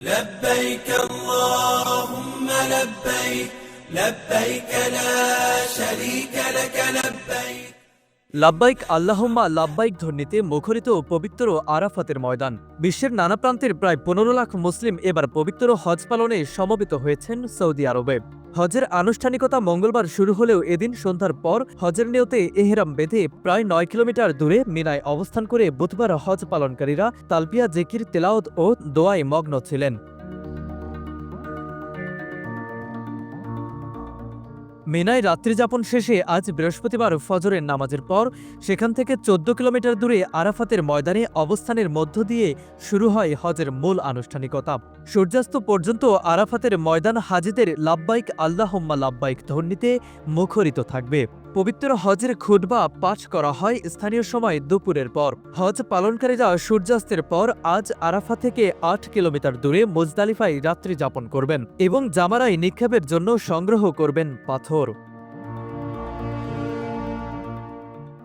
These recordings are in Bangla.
لبيك اللهم لبيك لبيك لا شريك لك لبيك লাব্বাইক আল্লাহম্মা লাব্বাইক ধ্বনিতে মুখরিত পবিত্র আরাফাতের ময়দান বিশ্বের নানা প্রান্তের প্রায় পনেরো লাখ মুসলিম এবার পবিত্র হজ পালনে সমবেত হয়েছেন সৌদি আরবে হজের আনুষ্ঠানিকতা মঙ্গলবার শুরু হলেও এদিন সন্ধ্যার পর হজের নিয়তে এহেরাম বেঁধে প্রায় নয় কিলোমিটার দূরে মিনায় অবস্থান করে বুধবার হজ পালনকারীরা তালপিয়া জেকির, তেলাওত ও দোয়ায় মগ্ন ছিলেন। মিনায় রাত্রিযাপন শেষে আজ বৃহস্পতিবার ফজরের নামাজের পর সেখান থেকে চোদ্দ কিলোমিটার দূরে আরাফাতের ময়দানে অবস্থানের মধ্য দিয়ে শুরু হয় হজের মূল আনুষ্ঠানিকতা। সূর্যাস্ত পর্যন্ত আরাফাতের ময়দান হাজিদের লাব্বাইক আল্লাহম্মা লাব্বাইক ধ্বনিতে মুখরিত থাকবে। পবিত্র হজের খুতবা পাঠ করা হয় স্থানীয় সময় দুপুরের পর। হজ পালনকারীরা সূর্যাস্তের পর আজ আরাফা থেকে আট কিলোমিটার দূরে মুজদালিফায় রাত্রি যাপন করবেন এবং জামারাই নিক্ষেপের জন্য সংগ্রহ করবেন পাথর।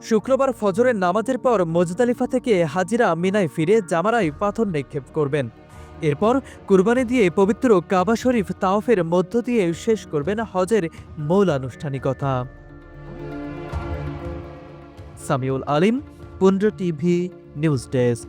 শুক্রবার ফজরের নামাজের পর মুজদালিফা থেকে হাজিরা মিনায় ফিরে জামারাই পাথর নিক্ষেপ করবেন। এরপর কুরবানি দিয়ে পবিত্র কাবা শরীফ তাওফের মধ্য দিয়ে শেষ করবেন হজের মূল আনুষ্ঠানিকতা। Samiul Alim Pundra TV news desk.